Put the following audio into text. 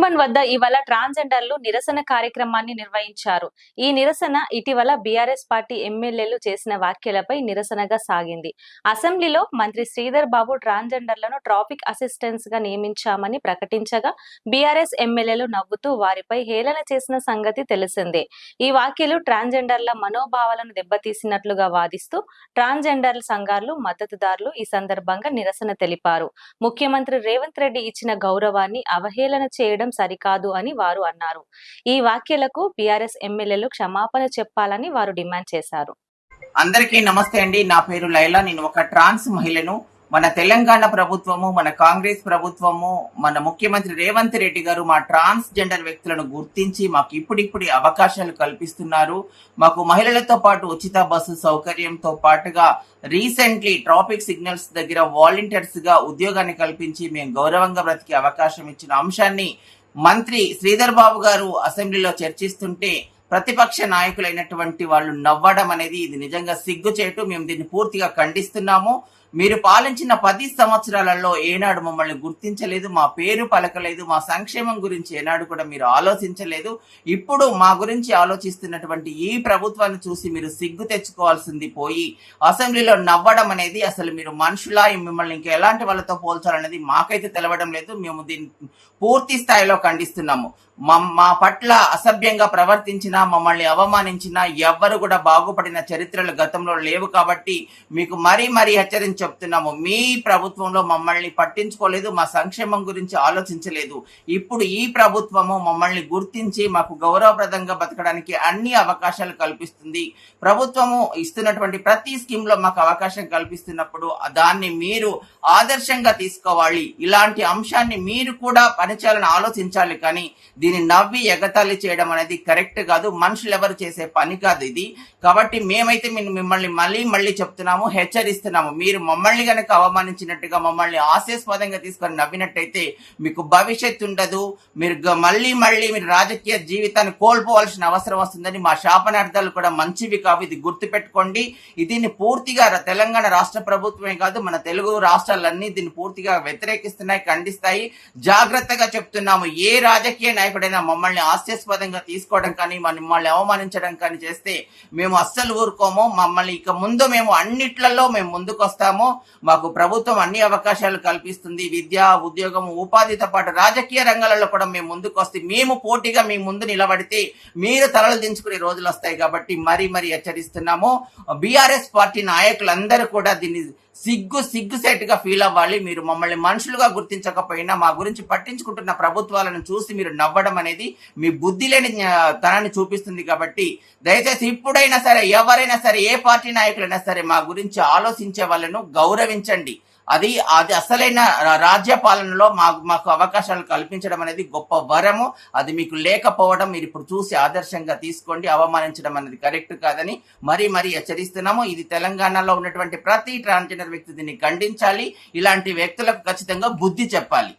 నిజాంబన్ వద్ద ఇవాళ ట్రాన్స్జెండర్లు నిరసన కార్యక్రమాన్ని నిర్వహించారు. ఈ నిరసన ఇటీవల బీఆర్ఎస్ పార్టీ ఎమ్మెల్యేలు చేసిన వ్యాఖ్యలపై నిరసనగా సాగింది. అసెంబ్లీలో మంత్రి శ్రీధర్ బాబు ట్రాన్స్జెండర్లను ట్రాఫిక్ అసిస్టెంట్స్గా నియమించామని ప్రకటించగా బీఆర్ఎస్ ఎమ్మెల్యేలు నవ్వుతూ వారిపై హేళన చేసిన సంగతి తెలిసిందే. ఈ వ్యాఖ్యలు ట్రాన్స్జెండర్ల మనోభావాలను దెబ్బతీసినట్లుగా వాదిస్తూ ట్రాన్స్జెండర్ సంఘాలు మద్దతుదారులు ఈ సందర్భంగా నిరసన తెలిపారు. ముఖ్యమంత్రి రేవంత్ రెడ్డి ఇచ్చిన గౌరవాన్ని అవహేళన చేయడం సరికాదు అని వారు అన్నారు. ఈ వ్యాఖ్యలకు బీఆర్ఎస్ ఎమ్మెల్యేలు క్షమాపణ చెప్పాలని వారు డిమాండ్ చేశారు. అందరికీ నమస్తే అండి. నా పేరు లైలా. నేను ఒక ట్రాన్స్ మహిళను. మన తెలంగాణ ప్రభుత్వము మన కాంగ్రెస్ ప్రభుత్వము మన ముఖ్యమంత్రి రేవంత్ రెడ్డి గారు మా ట్రాన్స్ జెండర్ వ్యక్తులను గుర్తించి మాకు ఇప్పుడిప్పుడు అవకాశాలు కల్పిస్తున్నారు. మాకు మహిళలతో పాటు ఉచిత బస్సు సౌకర్యంతో పాటుగా రీసెంట్లీ ట్రాఫిక్ సిగ్నల్స్ దగ్గర వాలంటీర్స్గా ఉద్యోగాన్ని కల్పించి మేము గౌరవంగా బ్రతికే అవకాశం ఇచ్చిన అంశాన్ని మంత్రి శ్రీధర్ బాబు గారు అసెంబ్లీలో చర్చిస్తుంటే ప్రతిపక్ష నాయకులైనటువంటి వాళ్ళు నవ్వడం అనేది ఇది నిజంగా సిగ్గుచేటు. మేము దీన్ని పూర్తిగా ఖండిస్తున్నాము. మీరు పాలించిన పది సంవత్సరాలలో ఏనాడు మమ్మల్ని గుర్తించలేదు మా పేరు పలకలేదు మా సంక్షేమం గురించి ఏనాడు కూడా మీరు ఆలోచించలేదు. ఇప్పుడు మా గురించి ఆలోచిస్తున్నటువంటి ఈ ప్రభుత్వాన్ని చూసి మీరు సిగ్గు తెచ్చుకోవాల్సింది పోయి అసెంబ్లీలో నవ్వడం అనేది అసలు మీరు మనుషులా మిమ్మల్ని ఇంకా ఎలాంటి వాళ్ళతో పోల్చాలనేది మాకైతే తెలవడం లేదు. మేము దీన్ని పూర్తి స్థాయిలో ఖండిస్తున్నాము. మా- మా పట్ల అసభ్యంగా ప్రవర్తించిన మమ్మల్ని అవమానించిన ఎవ్వరు కూడా బాగుపడిన చరిత్రలు గతంలో లేవు కాబట్టి మీకు మరీ మరీ హెచ్చరించి చెప్తున్నాము. మీ ప్రభుత్వంలో మమ్మల్ని పట్టించుకోలేదు మా సంక్షేమం గురించి ఆలోచించలేదు. ఇప్పుడు ఈ ప్రభుత్వము మమ్మల్ని గుర్తించి మాకు గౌరవప్రదంగా బతకడానికి అన్ని అవకాశాలు కల్పిస్తుంది. ప్రభుత్వము ఇస్తున్నటువంటి ప్రతి స్కీమ్లో మాకు అవకాశం కల్పిస్తున్నప్పుడు దాన్ని మీరు ఆదర్శంగా తీసుకోవాలి. ఇలాంటి అంశాన్ని మీరు కూడా పనిచేయాలని ఆలోచించాలి కానీ దీన్ని నవ్వి ఎగతాళి చేయడం అనేది కరెక్ట్ కాదు. మనుషులు ఎవరు చేసే పని కాదు ఇది. కాబట్టి మేమైతే మిమ్మల్ని మళ్ళీ మళ్ళీ చెప్తున్నాము హెచ్చరిస్తున్నాము. మీరు మమ్మల్ని గనక అవమానించినట్టుగా మమ్మల్ని ఆశాస్పదంగా తీసుకొని నవ్వినట్టయితే మీకు భవిష్యత్తు ఉండదు. మీరు మళ్ళీ మళ్ళీ మీరు రాజకీయ జీవితాన్ని కోల్పోవాల్సిన అవసరం వస్తుందని మా శాపనార్థాలు కూడా మంచివి కావు. ఇది గుర్తుపెట్టుకోండి. దీన్ని పూర్తిగా తెలంగాణ రాష్ట్ర ప్రభుత్వమే కాదు మన తెలుగు రాష్ట్రాలన్నీ దీన్ని పూర్తిగా వ్యతిరేకిస్తున్నాయి ఖండిస్తాయి. జాగ్రత్తగా చెప్తున్నాము. ఏ రాజకీయ నాయకుడైనా మమ్మల్ని హాస్యాస్పదంగా తీసుకోవడం కానీ మమ్మల్ని అవమానించడం కానీ చేస్తే మేము అస్సలు ఊరుకోము. మమ్మల్ని ఇక ముందు మేము అన్నిట్లలో మేము ముందుకు వస్తాము మాకు ప్రభుత్వం అన్ని అవకాశాలు కల్పిస్తుంది. విద్య ఉద్యోగం ఉపాధితో పాటు రాజకీయ రంగాలలో కూడా మేము ముందుకు వస్తే మేము పోటీగా మీ ముందు నిలబడితే మీరు తలలు దించుకునే రోజులు వస్తాయి కాబట్టి మరీ మరీ హెచ్చరిస్తున్నాము. బీఆర్ఎస్ పార్టీ నాయకులందరూ కూడా దీన్ని సిగ్గు సిగ్గు సెట్గా ఫీల్ అవ్వాలి. మీరు మమ్మల్ని మనుషులుగా గుర్తించకపోయినా మా గురించి పట్టించుకుంటున్న ప్రభుత్వాలను చూసి మీరు నవ్వడం అనేది మీ బుద్ధి లేని తనాన్ని చూపిస్తుంది కాబట్టి దయచేసి ఇప్పుడైనా సరే ఎవరైనా సరే ఏ పార్టీ నాయకులైనా సరే మా గురించి ఆలోచించే వాళ్ళను గౌరవించండి. అది అది అసలైన రాజ్యపాలనలో రాజ్య పాలనలో మాకు మాకు అవకాశాలు కల్పించడం అనేది గొప్ప వరము. అది మీకు లేకపోవడం మీరు ఇప్పుడు చూసి ఆదర్శంగా తీసుకోండి. అవమానించడం అనేది కరెక్ట్ కాదని మరీ మరీ హెచ్చరిస్తున్నాము. ఇది తెలంగాణలో ఉన్నటువంటి ప్రతి ట్రాన్స్జెండర్ వ్యక్తి దీన్ని ఖండించాలి. ఇలాంటి వ్యక్తులకు ఖచ్చితంగా బుద్ధి చెప్పాలి.